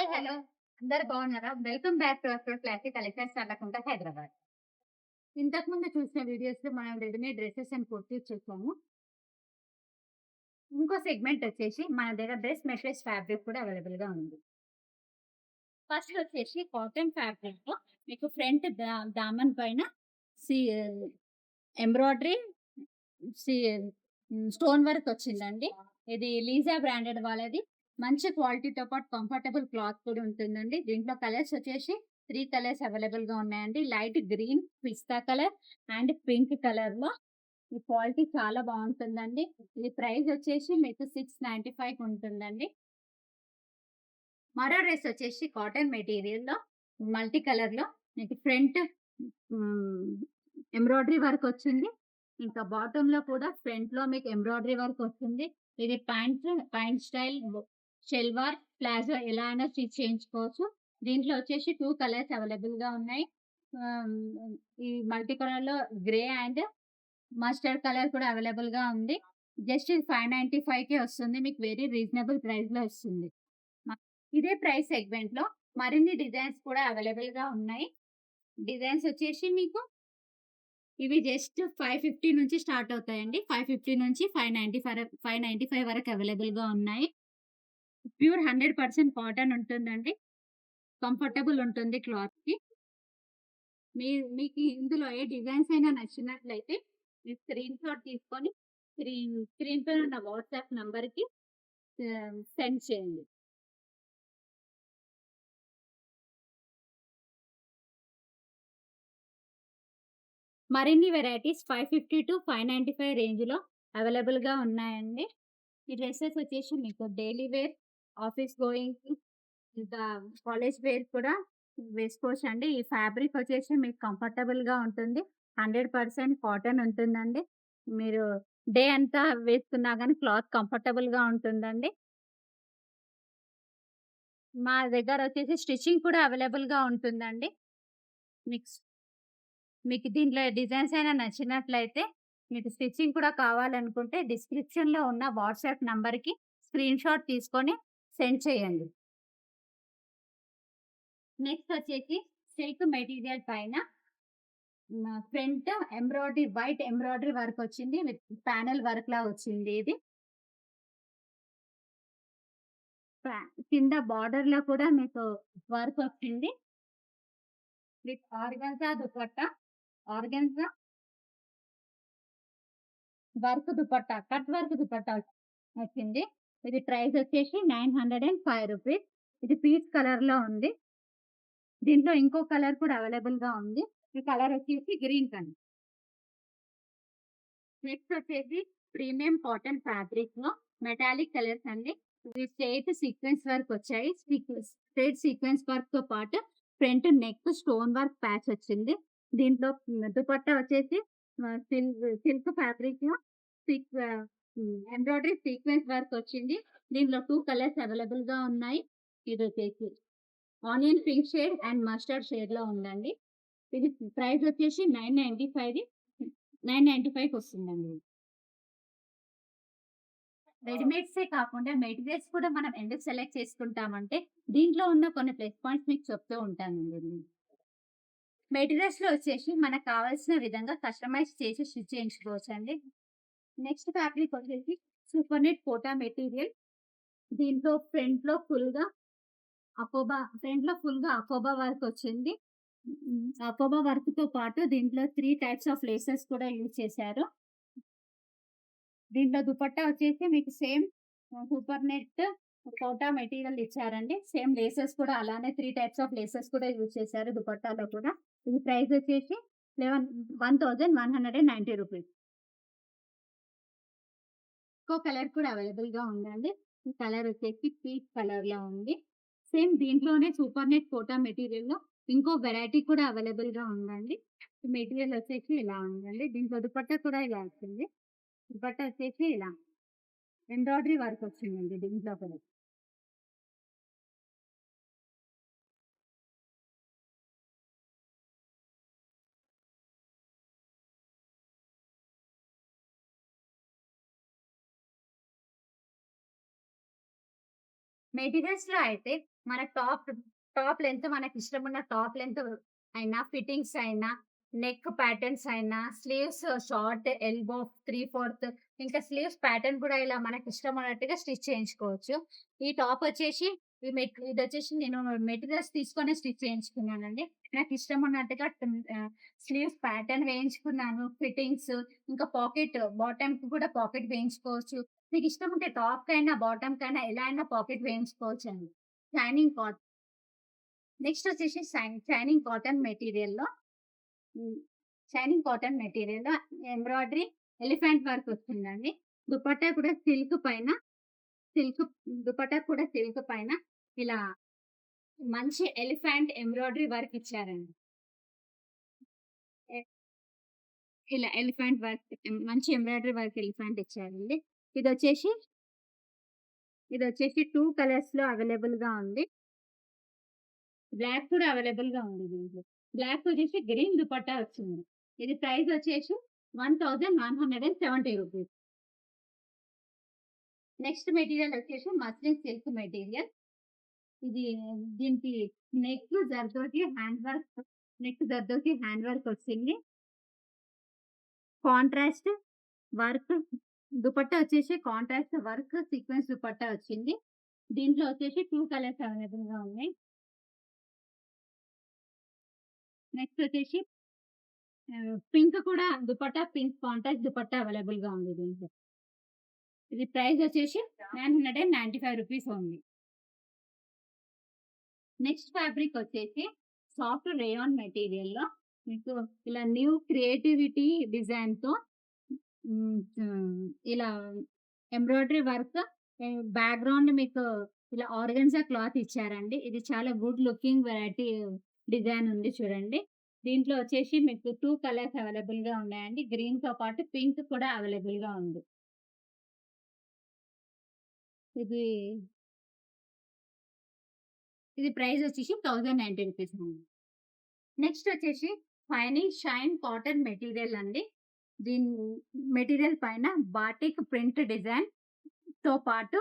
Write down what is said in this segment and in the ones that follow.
Hi hello. అందరు బాగున్నారా? Welcome back to our classic collections అడగకుండా హైదరాబాద్. ఇంతకుముందు చూసిన వీడియోస్లో మనం రెడీమేడ్ డ్రెస్సెస్ అండ్ కుర్తీస్ చూసాము. ఇంకో సెగ్మెంట్ వచ్చేసి మన దగ్గర డ్రెస్ మెటీరియల్స్ ఫ్యాబ్రిక్ కూడా అవైలబుల్గా ఉంది. ఫస్ట్ వచ్చేసి కాటన్ ఫ్యాబ్రిక్. లో మీకు ఫ్రంట్ దామన్ పైన సి ఎంబ్రాయిడరీ స్టోన్ వర్క్ వచ్చిందండి. ఇది లీజా బ్రాండెడ్ వాళ్ళది. మంచి క్వాలిటీతో పాటు కంఫర్టబుల్ క్లాత్ కూడా ఉంటుందండి. దీంట్లో కలర్స్ వచ్చేసి త్రీ కలర్స్ అవైలబుల్గా ఉన్నాయండి. Light green pista colour and pink కలర్లో ఈ క్వాలిటీ చాలా బాగుంటుందండి. ఇది ప్రైస్ వచ్చేసి మీకు సిక్స్ నైన్టీ ఫైవ్ ఉంటుందండి. మరో డ్రెస్ వచ్చేసి కాటన్ మెటీరియల్లో మల్టీ కలర్లో మీకు ఫ్రంట్ ఎంబ్రాయిడరీ వర్క్ వచ్చింది. ఇంకా బాటమ్లో కూడా ఫ్రంట్లో మీకు ఎంబ్రాయిడరీ వర్క్ వస్తుంది ఇది pant pant style salwar palazzo ఎలా అయినా స్టిచ్ చేయించుకోవచ్చు. దీంట్లో వచ్చేసి టూ కలర్స్ అవైలబుల్గా ఉన్నాయి ఈ మల్టీ కలర్లో గ్రే అండ్ మస్టర్డ్ కలర్ కూడా అవైలబుల్గా ఉంది. జస్ట్ ఫైవ్ నైన్టీ ఫైవ్కి వస్తుంది. మీకు వెరీ రీజనబుల్ ప్రైస్లో వస్తుంది ఇదే ప్రైస్ సెగ్మెంట్లో మరిన్ని డిజైన్స్ కూడా అవైలబుల్గా ఉన్నాయి. డిజైన్స్ వచ్చేసి మీకు ఇవి జస్ట్ ఫైవ్ ఫిఫ్టీ నుంచి స్టార్ట్ అవుతాయండి. ఫైవ్ ఫిఫ్టీ నుంచి five ninety five five ninety five వరకు అవైలబుల్గా ఉన్నాయి. ప్యూర్ హండ్రెడ్ పర్సెంట్ కాటన్ ఉంటుందండి. కంఫర్టబుల్ ఉంటుంది క్లాత్కి. మీ మీకు ఇందులో ఏ డిజైన్స్ అయినా నచ్చినట్లయితే మీ స్క్రీన్ షాట్ తీసుకొని స్క్రీన్ స్క్రీన్ పైన ఉన్న వాట్సాప్ నెంబర్కి సెండ్ చేయండి. మరిన్ని varieties five fifty to five ninety five రేంజ్లో అవైలబుల్గా ఉన్నాయండి. ఈ డ్రెస్సెస్ వచ్చేసి మీకు డైలీ వేర్ ఆఫీస్ గోయింగ్ ఇంకా కాలేజ్ వేర్ కూడా వేసుకోవచ్చు అండి ఈ ఫ్యాబ్రిక్ వచ్చేసి మీకు కంఫర్టబుల్గా ఉంటుంది. హండ్రెడ్ పర్సెంట్ కాటన్ ఉంటుందండి. మీరు డే అంతా వేసుకున్నా కానీ క్లాత్ కంఫర్టబుల్గా ఉంటుందండి. మా దగ్గర వచ్చేసి స్టిచ్చింగ్ కూడా అవైలబుల్గా ఉంటుందండి. మిక్స్ మీకు దీంట్లో డిజైన్స్ అయినా నచ్చినట్లయితే మీకు స్టిచ్చింగ్ కూడా కావాలనుకుంటే డిస్క్రిప్షన్లో ఉన్న వాట్సాప్ నంబర్కి స్క్రీన్ షాట్ తీసుకొని సెండ్ చేయండి. నెక్స్ట్ వచ్చేసి సిల్క్ మెటీరియల్ పైన front embroidery white embroidery work వచ్చింది విత్ ప్యానల్ వర్క్ లా వచ్చింది ఇది. కింద బార్డర్లో కూడా మీకు వర్క్ వచ్చింది. With organza dupatta organza work dupatta cut work dupatta వచ్చింది. ఇది ప్రైస్ వచ్చేసి nine hundred and five rupees. ఇది పీచ్ కలర్లో ఉంది. దీంట్లో ఇంకో కలర్ కూడా అవైలబుల్గా ఉంది. ఈ కలర్ వచ్చేసి గ్రీన్ కలర్ నెక్స్ట్ వచ్చేసి ప్రీమియం కాటన్ ఫ్యాబ్రిక్లో మెటాలిక్ కలర్స్ అండి. ఇది స్టేట్ సీక్వెన్స్ వర్క్ వచ్చాయి. స్ట్రైట్ సీక్వెన్స్ వర్క్తో పాటు front neck stone work patch వచ్చింది. దీంట్లో దుపట్టా వచ్చేసి సిల్క్ ఫ్యాబ్రిక్లో ఎంబ్రాయిడరీ సీక్వెన్స్ వర్క్ వచ్చింది. దీనిలో టూ కలర్స్ అవైలబుల్గా ఉన్నాయి. ఇది వచ్చేసి onion pink shade and mustard షేడ్లో ఉందండి. ఇది ప్రైస్ వచ్చేసి nine ninety five nine ninety five వస్తుందండి. రెడీమేడ్సే కాకుండా మెటీరియల్స్ కూడా మనం ఎందుకు సెలెక్ట్ చేసుకుంటామంటే దీంట్లో ఉన్న కొన్ని ప్లస్ పాయింట్స్ మీకు చెప్తూ ఉంటానండి. మెటీరియల్స్లో వచ్చేసి మనకు కావాల్సిన విధంగా కస్టమైజ్ చేసి స్టిచ్ చేయించుకోవచ్చు అండి నెక్స్ట్ ఫ్యాబ్రిక్ వచ్చేసి సూపర్ నెట్ కోటా మెటీరియల్ దీంట్లో ఫ్రంట్లో ఫుల్గా అకోబా ఫ్రంట్లో ఫుల్గా అకోబా వర్క్ వచ్చింది. అపోబా వర్క్తో పాటు దీంట్లో త్రీ టైప్స్ ఆఫ్ లేసెస్ కూడా యూజ్ చేశారు. దీంట్లో దుపట్టా వచ్చేసి మీకు same super net Kota material ఇచ్చారండి. సేమ్ లేసెస్ కూడా అలానే త్రీ టైప్స్ ఆఫ్ లేసెస్ కూడా యూజ్ చేశారు దుపట్టాలో కూడా. ఇది ప్రైస్ వచ్చేసి eleven one thousand one hundred and ninety rupees ఇంకో కలర్ కూడా అవైలబుల్గా ఉందండి. ఈ కలర్ వచ్చేసి పీచ్ కలర్లో ఉంది. సేమ్ దీంట్లోనే సూపర్ నెట్ కోటా మెటీరియల్లో ఇంకో వెరైటీ కూడా అవైలబుల్గా ఉందండి. మెటీరియల్ వచ్చేసి ఇలా ఉందండి. దీంట్లో దుపట్ట కూడా ఇలా వచ్చింది. దుపట్ట వచ్చేసి ఇలా. ఎంబ్రాయిడరీ వర్క్ వచ్చిందండి దీంట్లో కూడా. మెటీరియల్స్‌లో అయితే మన టాప్ టాప్ లెంత్ మనకి ఇష్టం ఉన్న టాప్ లెంత్ అయినా, ఫిట్టింగ్స్ అయినా, నెక్ ప్యాటర్న్స్ అయినా, స్లీవ్స్ షార్ట్, ఎల్బో 3/4 ఇంకా స్లీవ్స్ ప్యాటర్న్ కూడా ఇలా మనకు ఇష్టం ఉన్నట్టుగా స్టిచ్ చేయించుకోవచ్చు. ఈ టాప్ వచ్చేసి ఈ మెట్ నేను మెటీరియల్స్ తీసుకొని స్టిచ్ చేయించుకున్నానండి. నాకు ఇష్టం ఉన్నట్టుగా స్లీవ్స్ ప్యాటర్న్ వేయించుకున్నాను. ఫిట్టింగ్స్ ఇంకా పాకెట్ బాటమ్‌కి కూడా పాకెట్ వేయించుకోవచ్చు. మీకు ఇష్టం ఉంటే టాప్‌కైనా, బాటమ్‌కైనా ఎలా అయినా పాకెట్ వేయించుకోవచ్చు అండి షైనింగ్ కాటన్ నెక్స్ట్ వచ్చేసి షైనింగ్ కాటన్ మెటీరియల్‌లో షైనింగ్ కాటన్ మెటీరియల్‌లో ఎంబ్రాయిడరీ ఎలిఫెంట్ వర్క్ వస్తుందండి. దుపట్టా కూడా సిల్క్ పైన సిల్క్ దుపట్టా కూడా సిల్క్ పైన ఇలా మంచి ఎలిఫెంట్ ఎంబ్రాయిడరీ వర్క్ ఇచ్చారండి. ఇలా ఎలిఫెంట్ వర్క్ మంచి ఎంబ్రాయిడరీ వర్క్ ఎలిఫెంట్ ఇచ్చారండి. ఇదొచ్చేసి ఇదొచ్చేసి 2 కలర్స్‌లో అవైలబుల్‌గా ఉంది. బ్లాక్ కూడా అవైలబుల్‌గా ఉంది దీంట్లో. బ్లాక్ వచ్చేసి గ్రీన్ దుపట్టా వచ్చింది. ఇది ప్రైస్ వచ్చేసి 1170 రూపీస్. నెక్స్ట్ మెటీరియల్ వచ్చేసి మస్లిన్ సిల్క్ మెటీరియల్. ఇది దీనికి neck zardozi hand work neck zardozi hand work వచ్చింది. కాంట్రాస్ట్ వర్క్ దుపట్టా వచ్చేసి కాంట్రాక్ట్ వర్క్ సీక్వెన్స్ దుపట్టా వచ్చింది. దీంట్లో వచ్చేసి టూ కలర్స్ అవైలబుల్గా ఉన్నాయి. నెక్స్ట్ వచ్చేసి పింక్ కూడా దుపట్టా పింక్ కాంట్రాక్ట్ దుపట్టా అవైలబుల్‌గా ఉంది దీంట్లో. ఇది ప్రైస్ వచ్చేసి 995 రూపీస్ ఉంది నెక్స్ట్ ఫ్యాబ్రిక్ వచ్చేసి సాఫ్ట్ రేయాన్ మెటీరియల్‌లో మీకు ఇలా న్యూ క్రియేటివిటీ డిజైన్‌తో ఇలా ఎంబ్రాయిడరీ వర్క్ బ్యాక్‌గ్రౌండ్ మీకు ఇలా ఆర్గాన్జా క్లాత్ ఇచ్చారండి. ఇది చాలా గుడ్ లుకింగ్ వెరైటీ డిజైన్ ఉంది చూడండి. దీంట్లో వచ్చేసి మీకు టూ కలర్స్ అవైలబుల్‌గా ఉన్నాయండి. గ్రీన్‌తో పాటు పింక్ కూడా అవైలబుల్‌గా ఉంది. ఇది ఇది ప్రైస్ వచ్చేసి 1090 రూపీస్ అండి. నెక్స్ట్ వచ్చేసి ఫైనింగ్ షైన్ కాటన్ మెటీరియల్ అండి. దీని మెటీరియల్ పైన బాటిక్ ప్రింట్ డిజైన్తో పాటు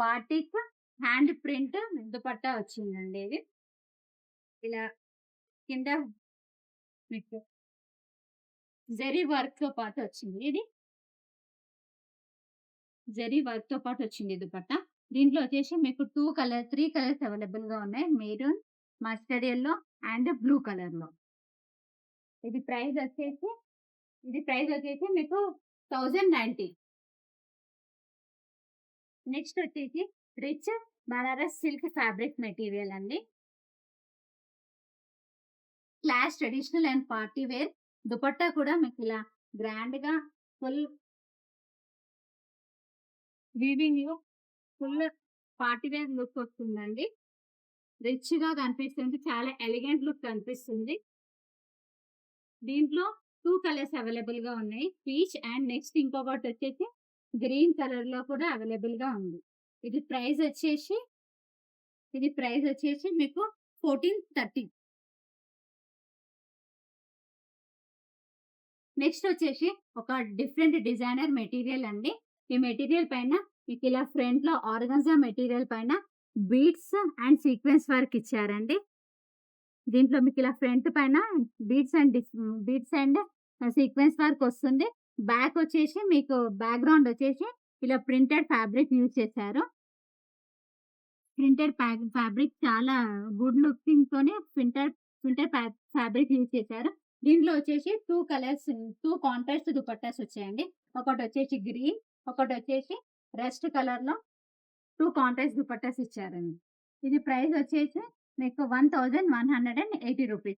బాటిక్ హ్యాండ్ ప్రింట్ దుపట్టా వచ్చిందండి ఇది. ఇలా కింద మీకు జరీ వర్క్‌తో పాటు వచ్చింది ఇది. జరీ వర్క్‌తో పాటు వచ్చింది దుపట్టా. దీంట్లో వచ్చేసి మీకు టూ కలర్ త్రీ కలర్స్ అవైలబుల్‌గా ఉన్నాయి. Maroon, mustard yellow and blue కలర్‌లో. ఇది ప్రైస్ వచ్చేసి ఇది ప్రైస్ వచ్చేసి మీకు 1090. నెక్స్ట్ వచ్చేసి rich Banaras silk fabric material అండి. Class traditional and party wear dupatta కూడా మీకు ఇలా గ్రాండ్‌గా full weaving full party wear look వస్తుందండి. రిచ్‌గా కనిపిస్తుంది. చాలా ఎలిగెంట్ లుక్ కనిపిస్తుంది. దీంట్లో టూ కలర్స్ అవైలబుల్గా ఉన్నాయి. పీచ్ అండ్ నెక్స్ట్ ఇంకొకటి వచ్చేసి గ్రీన్ కలర్లో కూడా అవైలబుల్గా ఉంది. ఇది ప్రైస్ వచ్చేసి ఇది ప్రైస్ వచ్చేసి మీకు 1430. నెక్స్ట్ వచ్చేసి ఒక డిఫరెంట్ డిజైనర్ మెటీరియల్ అండి. ఈ మెటీరియల్ పైన మీకు ఇలా ఫ్రంట్లో ఆర్గాన్జా మెటీరియల్ పైన బీడ్స్ అండ్ సీక్వెన్స్ వర్క్ ఇచ్చారండి. దీంట్లో మీకు ఇలా ఫ్రంట్ పైన beats and beats and sequence work వస్తుంది. బ్యాక్ వచ్చేసి మీకు బ్యాక్‌గ్రౌండ్ వచ్చేసి ఇలా ప్రింటెడ్ ఫ్యాబ్రిక్ యూజ్ చేశారు. ప్రింటెడ్ ఫ్యాబ్రిక్ చాలా గుడ్ లుకింగ్తోనే ప్రింటెడ్ ప్రింటెడ్ ఫ్యా ఫ్యాబ్రిక్ యూజ్ చేశారు. దీంట్లో వచ్చేసి two colours two contrast dupattas వచ్చాయండి. ఒకటి వచ్చేసి గ్రీన్, ఒకటి వచ్చేసి రెస్ట్ కలర్‌లో టూ కాంట్రాస్ట్ దుపట్టాస్ ఇచ్చారండి. ఇది ప్రైస్ వచ్చేసి మీకు 1180 రూపీస్.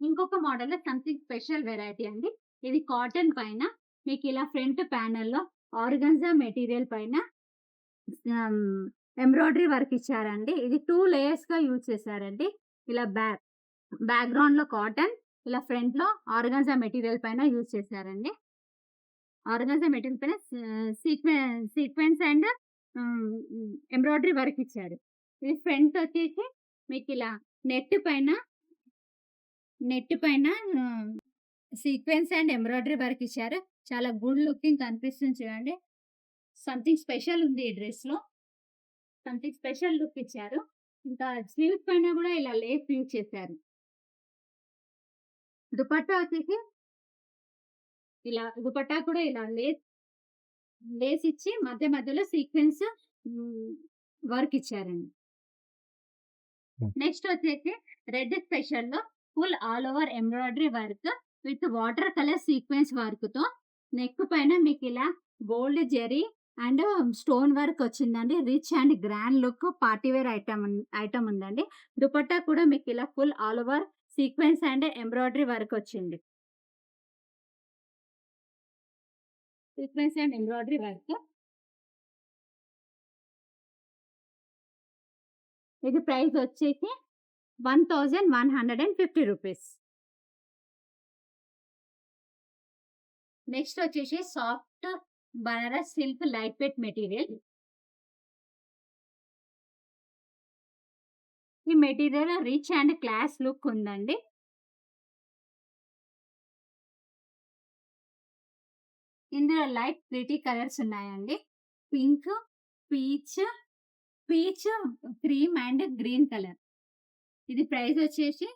ఇంకొక మోడల్‌లో సంథింగ్ స్పెషల్ వెరైటీ అండి. ఇది కాటన్ పైన మీకు ఇలా ఫ్రంట్ ప్యానెల్‌లో ఆర్గన్జా మెటీరియల్ పైన ఎంబ్రాయిడరీ వర్క్ ఇచ్చారండి. ఇది టూ లేయర్స్‌గా యూజ్ చేశారండి. ఇలా బ్యాక్ బ్యాక్‌గ్రౌండ్‌లో కాటన్ ఇలా ఫ్రంట్‌లో ఆర్గాన్జా మెటీరియల్ పైన యూజ్ చేశారండి. ఆర్గాన్జా మెటీరియల్ పైన ఆహ్, సీక్వె సీక్వెన్స్ అండ్ ఎంబ్రాయిడరీ వర్క్ ఇచ్చారు. ఇది ఫ్రంట్ వచ్చేసి మీకు ఇలా నెట్ పైన నెట్ పైన సీక్వెన్స్ అండ్ ఎంబ్రాయిడరీ వర్క్ ఇచ్చారు. చాలా గుడ్ లుకింగ్ కనిపిస్తుంది చూడండి. సంథింగ్ స్పెషల్ ఉంది ఈ డ్రెస్‌లో. సంథింగ్ స్పెషల్ లుక్ ఇచ్చారు. ఇంకా స్లీవ్ పైన కూడా ఇలా లేస్ యూజ్ చేశారు. దుపట్టా వచ్చేసి ఇలా దుపట్టా కూడా ఇలా లేస్ లేస్ ఇచ్చి మధ్య మధ్యలో సీక్వెన్స్ వర్క్ ఇచ్చారండి. నెక్స్ట్ వచ్చేసి red స్పెషల్‌లో full all over embroidery work with water colour sequence వర్క్‌తో నెక్ పైన మీకిలా gold zari and stone work వచ్చిందండి. Rich and grand look party wear item item ఉందండి. దుపట్టా కూడా మీకిలా full all over sequence and embroidery work వచ్చింది. Sequence and embroidery work. ఇది price వచ్చేసి 1150 rupees. Next వచ్చేసి soft Banaras silk light weight material. ఈ material rich and class look ఉందండి. ఇందులో light pretty colours ఉన్నాయండి. Pink, peach, peach, cream and green colour. ఇది price వచ్చేసి